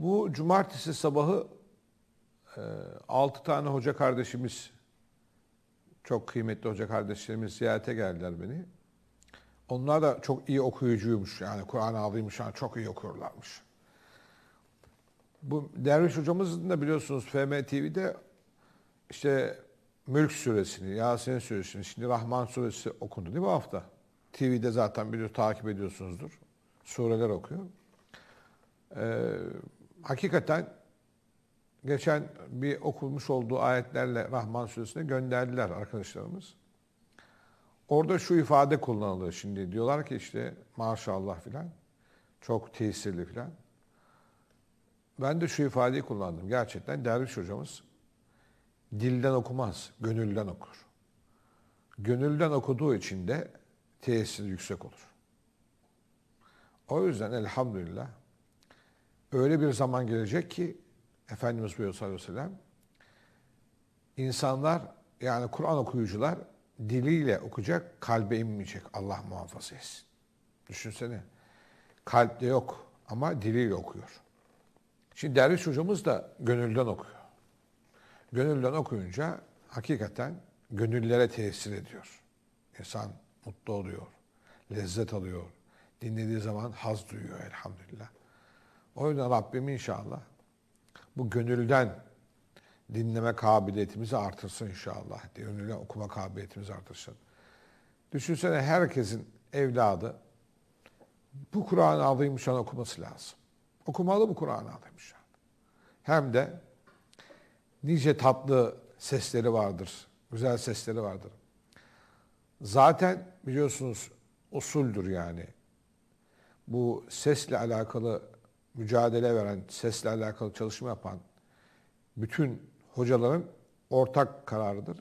Bu cumartesi sabahı e, 6 tane hoca kardeşimiz, çok kıymetli hoca kardeşlerimiz ziyarete geldiler beni. Onlar da çok iyi okuyucuymuş. Yani Kur'an alıymış, yani çok iyi okuyorlarmış. Bu Derviş hocamızın da biliyorsunuz FM TV'de işte Mülk suresini, Yasin suresini, şimdi Rahman suresi okundu değil mi bu hafta? TV'de zaten biliyor, takip ediyorsunuzdur. Sureler okuyor. Ee, hakikaten geçen bir okunmuş olduğu ayetlerle Rahman suresine gönderdiler arkadaşlarımız. Orada şu ifade kullanılıyor şimdi. Diyorlar ki işte maşallah filan. Çok tesirli filan. Ben de şu ifadeyi kullandım. Gerçekten derviş hocamız dilden okumaz, gönülden okur. Gönülden okuduğu için de tesiri yüksek olur. O yüzden elhamdülillah öyle bir zaman gelecek ki Efendimiz buyuruyor sallallahu aleyhi ve sellem insanlar yani Kur'an okuyucular diliyle okuyacak, kalbe inmeyecek. Allah muhafaza etsin. Düşünsene. Kalpte yok ama diliyle okuyor. Şimdi derviş hocamız da gönülden okuyor. Gönülden okuyunca hakikaten gönüllere tesir ediyor. İnsan mutlu oluyor, lezzet alıyor. Dinlediği zaman haz duyuyor elhamdülillah. O yüzden Rabbim inşallah bu gönülden dinleme kabiliyetimizi artırsın inşallah. Gönülden okuma kabiliyetimizi artırsın. Düşünsene herkesin evladı bu Kur'an-ı Azimüşşan okuması lazım. Okumalı bu Kur'an-ı Azimüşşan. Hem de nice tatlı sesleri vardır. Güzel sesleri vardır. Zaten biliyorsunuz usuldür yani. Bu sesle alakalı mücadele veren, sesle alakalı çalışma yapan bütün hocaların ortak kararıdır.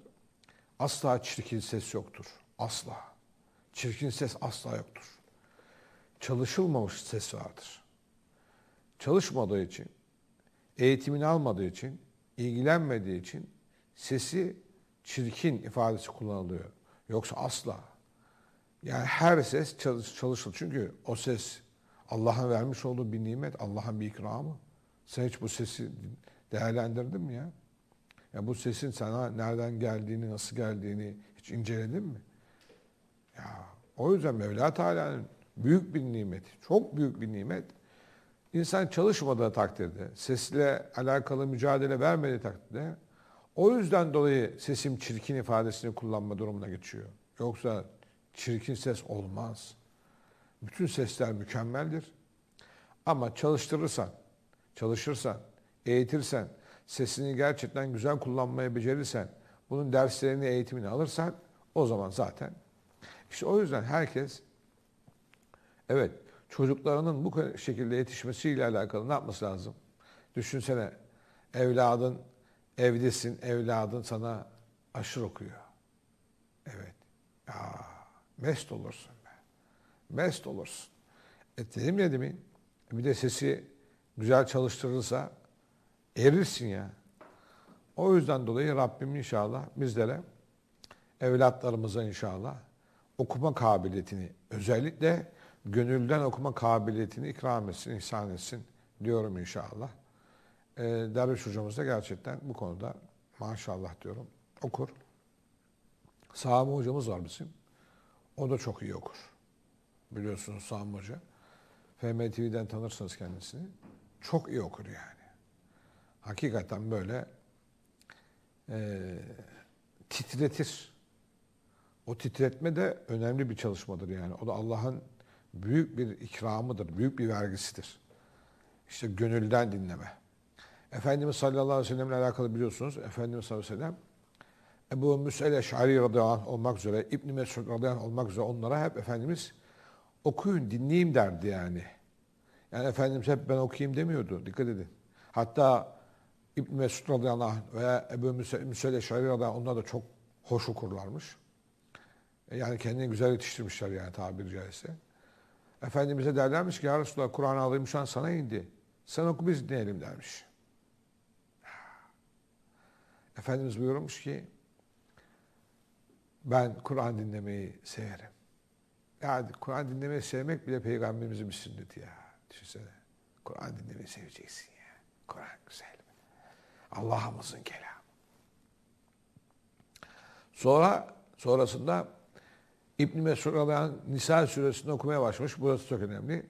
Asla çirkin ses yoktur. Asla. Çirkin ses asla yoktur. Çalışılmamış ses vardır. Çalışmadığı için, eğitimini almadığı için, ilgilenmediği için sesi çirkin ifadesi kullanılıyor. Yoksa asla. Yani her ses çalış, çalışır. Çünkü o ses Allah'ın vermiş olduğu bir nimet, Allah'ın bir ikramı. Sen hiç bu sesi değerlendirdin mi ya? Ya bu sesin sana nereden geldiğini, nasıl geldiğini hiç inceledin mi? Ya o yüzden Mevla Teala'nın büyük bir nimeti, çok büyük bir nimet. İnsan çalışmadığı takdirde, sesle alakalı mücadele vermediği takdirde o yüzden dolayı sesim çirkin ifadesini kullanma durumuna geçiyor. Yoksa çirkin ses olmaz. Bütün sesler mükemmeldir. Ama çalıştırırsan, çalışırsan, eğitirsen, sesini gerçekten güzel kullanmaya becerirsen, bunun derslerini, eğitimini alırsan o zaman zaten. İşte o yüzden herkes evet çocuklarının bu şekilde yetişmesiyle alakalı ne yapması lazım? Düşünsene evladın evdesin, evladın sana aşır okuyor. Evet. Ya mest olursun. Mest olursun. E dedim ya demin bir de sesi güzel çalıştırırsa erirsin ya. O yüzden dolayı Rabbim inşallah bizlere evlatlarımıza inşallah okuma kabiliyetini özellikle gönülden okuma kabiliyetini ikram etsin, ihsan etsin diyorum inşallah. Ee, Derviş hocamız da gerçekten bu konuda maşallah diyorum okur. Sami hocamız var bizim. O da çok iyi okur. Biliyorsunuz Sami Hoca. FM TV'den tanırsınız kendisini. Çok iyi okur yani. Hakikaten böyle e, titretir. O titretme de önemli bir çalışmadır yani. O da Allah'ın büyük bir ikramıdır, büyük bir vergisidir. İşte gönülden dinleme. Efendimiz sallallahu aleyhi ve sellemle alakalı biliyorsunuz. Efendimiz sallallahu aleyhi ve sellem Ebu Müsel Eş'ari radıyallahu olmak üzere, İbn-i Mesud radıyallahu olmak üzere onlara hep Efendimiz okuyun, dinleyeyim derdi yani. Yani Efendimiz hep ben okuyayım demiyordu. Dikkat edin. Hatta İbn Mesud radıyallahu anh veya Ebu Müsel Eş'ari radıyallahu onlar da çok hoş okurlarmış. E, yani kendini güzel yetiştirmişler yani tabiri caizse. Efendimiz'e derlermiş ki ya Resulallah Kur'an-ı Azim şu an sana indi. Sen oku biz dinleyelim dermiş. Efendimiz buyurmuş ki ben Kur'an dinlemeyi severim. Yani Kur'an dinlemeyi sevmek bile peygamberimizin bir sünneti ya. Düşünsene. Kur'an dinlemeyi seveceksin ya. Kur'an güzel. Allah'ımızın kelamı. Sonra sonrasında İbn Mesud anh Nisa suresini okumaya başlamış. Burası çok önemli.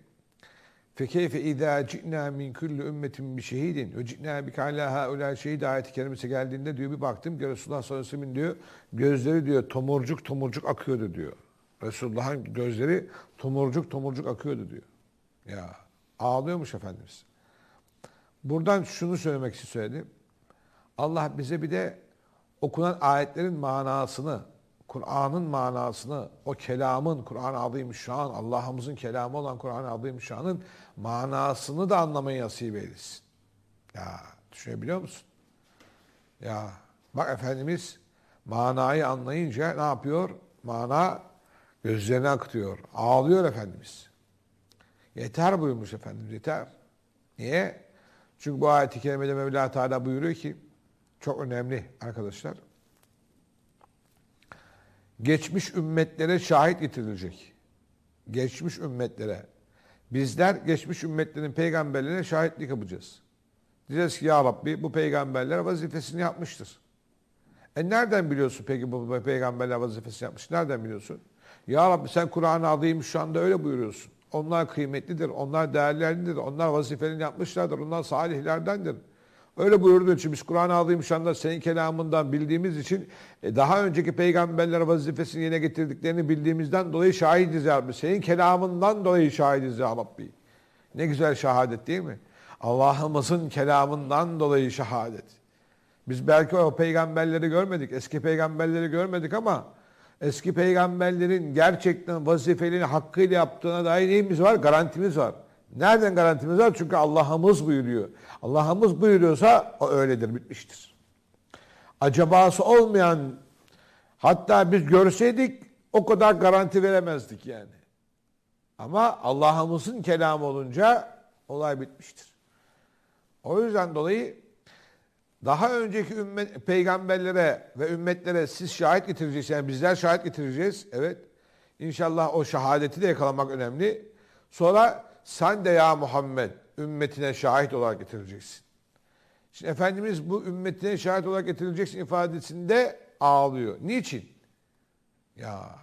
Fekeyfe izâ ci'nâ min kulli ümmetin bi şehidin ve ci'nâ bike alâ haulâ şehid ayeti kerimesi geldiğinde diyor bir baktım ki Resulullah sallallahu aleyhi ve sellem'in diyor gözleri diyor tomurcuk tomurcuk akıyordu diyor. Resulullah'ın gözleri tomurcuk tomurcuk akıyordu diyor. Ya ağlıyormuş Efendimiz. Buradan şunu söylemek için söyledim. Allah bize bir de okunan ayetlerin manasını, Kur'an'ın manasını, o kelamın, Kur'an-ı Azimüşşan, Allah'ımızın kelamı olan Kur'an-ı Azimüşşan'ın manasını da anlamayı nasip eylesin. Ya düşünebiliyor musun? Ya bak Efendimiz manayı anlayınca ne yapıyor? Mana gözlerine akıtıyor. Ağlıyor Efendimiz. Yeter buyurmuş Efendimiz, yeter. Niye? Çünkü bu ayet-i kerimede Mevla Teala buyuruyor ki, çok önemli arkadaşlar. Geçmiş ümmetlere şahit getirilecek. Geçmiş ümmetlere. Bizler geçmiş ümmetlerin peygamberlerine şahitlik yapacağız. Diyeceğiz ki ya Rabbi bu peygamberler vazifesini yapmıştır. E nereden biliyorsun peki bu peygamberler vazifesini yapmış? Nereden biliyorsun? Ya Rabbi sen Kur'an-ı Azim şu anda öyle buyuruyorsun. Onlar kıymetlidir, onlar değerlidir, onlar vazifelerini yapmışlardır, onlar salihlerdendir. Öyle buyurduğu için biz Kur'an-ı Azimüşşan'da senin kelamından bildiğimiz için e, daha önceki peygamberler vazifesini yerine getirdiklerini bildiğimizden dolayı şahidiz ya Rabbi. Senin kelamından dolayı şahidiz ya Rabbi. Ne güzel şehadet değil mi? Allah'ımızın kelamından dolayı şehadet. Biz belki o peygamberleri görmedik, eski peygamberleri görmedik ama eski peygamberlerin gerçekten vazifelerini hakkıyla yaptığına dair neyimiz var? Garantimiz var. Nereden garantimiz var? Çünkü Allah'ımız buyuruyor. Allah'ımız buyuruyorsa o öyledir, bitmiştir. Acabası olmayan, hatta biz görseydik o kadar garanti veremezdik yani. Ama Allah'ımızın kelamı olunca olay bitmiştir. O yüzden dolayı daha önceki ümmet, peygamberlere ve ümmetlere siz şahit getireceksiniz. Yani bizler şahit getireceğiz. Evet. İnşallah o şehadeti de yakalamak önemli. Sonra sen de ya Muhammed ümmetine şahit olarak getireceksin. Şimdi Efendimiz bu ümmetine şahit olarak getirileceksin ifadesinde ağlıyor. Niçin? Ya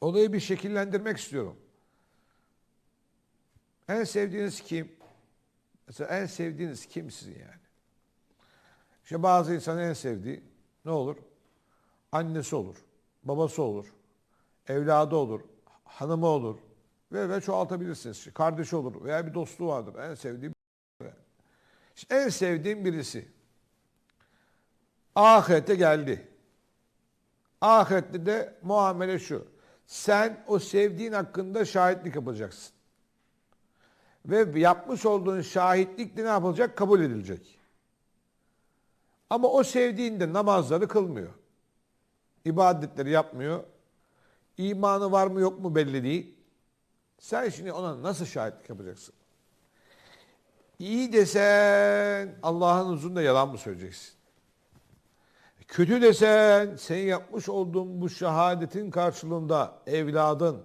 olayı bir şekillendirmek istiyorum. En sevdiğiniz kim? Mesela en sevdiğiniz kim sizin yani? İşte bazı insanın en sevdiği ne olur? Annesi olur, babası olur, evladı olur, hanımı olur ve ve çoğaltabilirsiniz. Kardeşi olur veya bir dostu vardır. En sevdiğim işte en sevdiğim birisi. Ahirete geldi. Ahirette de muamele şu. Sen o sevdiğin hakkında şahitlik yapacaksın. Ve yapmış olduğun şahitlik de ne yapılacak? Kabul edilecek. Ama o sevdiğinde namazları kılmıyor. İbadetleri yapmıyor. İmanı var mı yok mu belli değil. Sen şimdi ona nasıl şahitlik yapacaksın? İyi desen Allah'ın huzurunda yalan mı söyleyeceksin? Kötü desen senin yapmış olduğun bu şehadetin karşılığında evladın,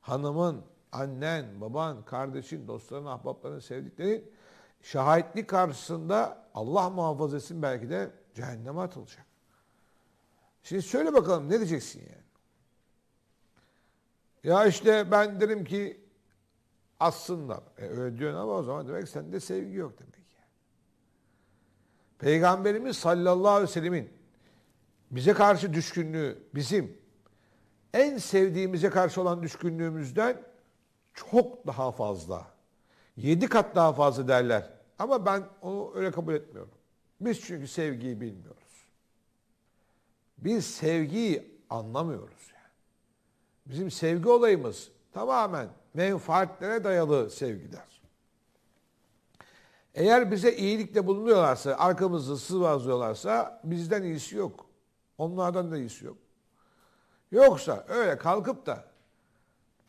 hanımın, annen, baban, kardeşin, dostların, ahbapların, sevdiklerin şahitlik karşısında Allah muhafaza etsin belki de cehenneme atılacak. Şimdi söyle bakalım ne diyeceksin yani? Ya işte ben derim ki assınlar. E öyle diyorsun ama o zaman demek sende sevgi yok demek yani. Peygamberimiz sallallahu aleyhi ve sellemin bize karşı düşkünlüğü bizim en sevdiğimize karşı olan düşkünlüğümüzden çok daha fazla. Yedi kat daha fazla derler. Ama ben onu öyle kabul etmiyorum. Biz çünkü sevgiyi bilmiyoruz. Biz sevgiyi anlamıyoruz yani. Bizim sevgi olayımız tamamen menfaatlere dayalı sevgiler. Eğer bize iyilikle bulunuyorlarsa, arkamızı sıvazlıyorlarsa bizden iyisi yok. Onlardan da iyisi yok. Yoksa öyle kalkıp da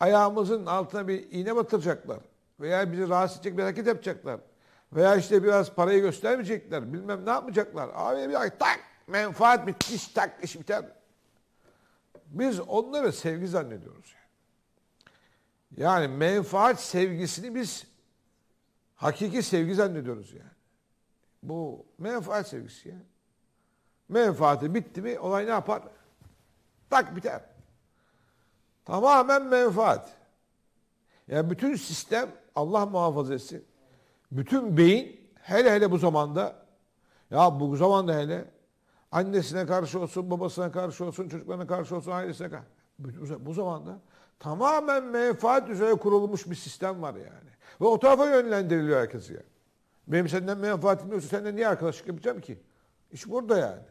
ayağımızın altına bir iğne batıracaklar veya bizi rahatsız edecek bir hareket yapacaklar veya işte biraz parayı göstermeyecekler bilmem ne yapmayacaklar. Abi bir ay tak menfaat bitmiş tak iş biter. Biz onları sevgi zannediyoruz. Yani, yani menfaat sevgisini biz Hakiki sevgi zannediyoruz yani. Bu menfaat sevgisi ya. Menfaati bitti mi olay ne yapar? Tak biter. Tamamen menfaat. Yani bütün sistem Allah muhafaza etsin. Bütün beyin hele hele bu zamanda ya bu zamanda hele annesine karşı olsun, babasına karşı olsun, çocuklarına karşı olsun, ailesine karşı. Bu- zamanda tamamen menfaat üzere kurulmuş bir sistem var yani. Ve o tarafa yönlendiriliyor herkes yani. Benim senden menfaatim yoksa senden niye arkadaşlık yapacağım ki? İş burada yani.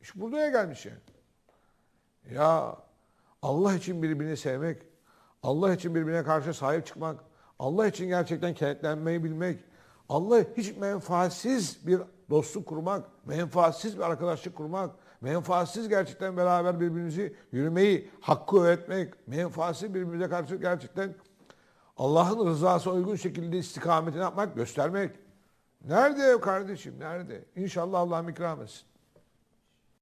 İş buraya gelmiş yani. Ya Allah için birbirini sevmek, Allah için birbirine karşı sahip çıkmak, Allah için gerçekten kenetlenmeyi bilmek, Allah hiç menfaatsiz bir dostluk kurmak, menfaatsiz bir arkadaşlık kurmak, menfaatsiz gerçekten beraber birbirimizi yürümeyi, hakkı öğretmek, menfaatsiz birbirimize karşı gerçekten Allah'ın rızasına uygun şekilde istikametini yapmak, göstermek. Nerede kardeşim, nerede? İnşallah Allah'ım ikram etsin.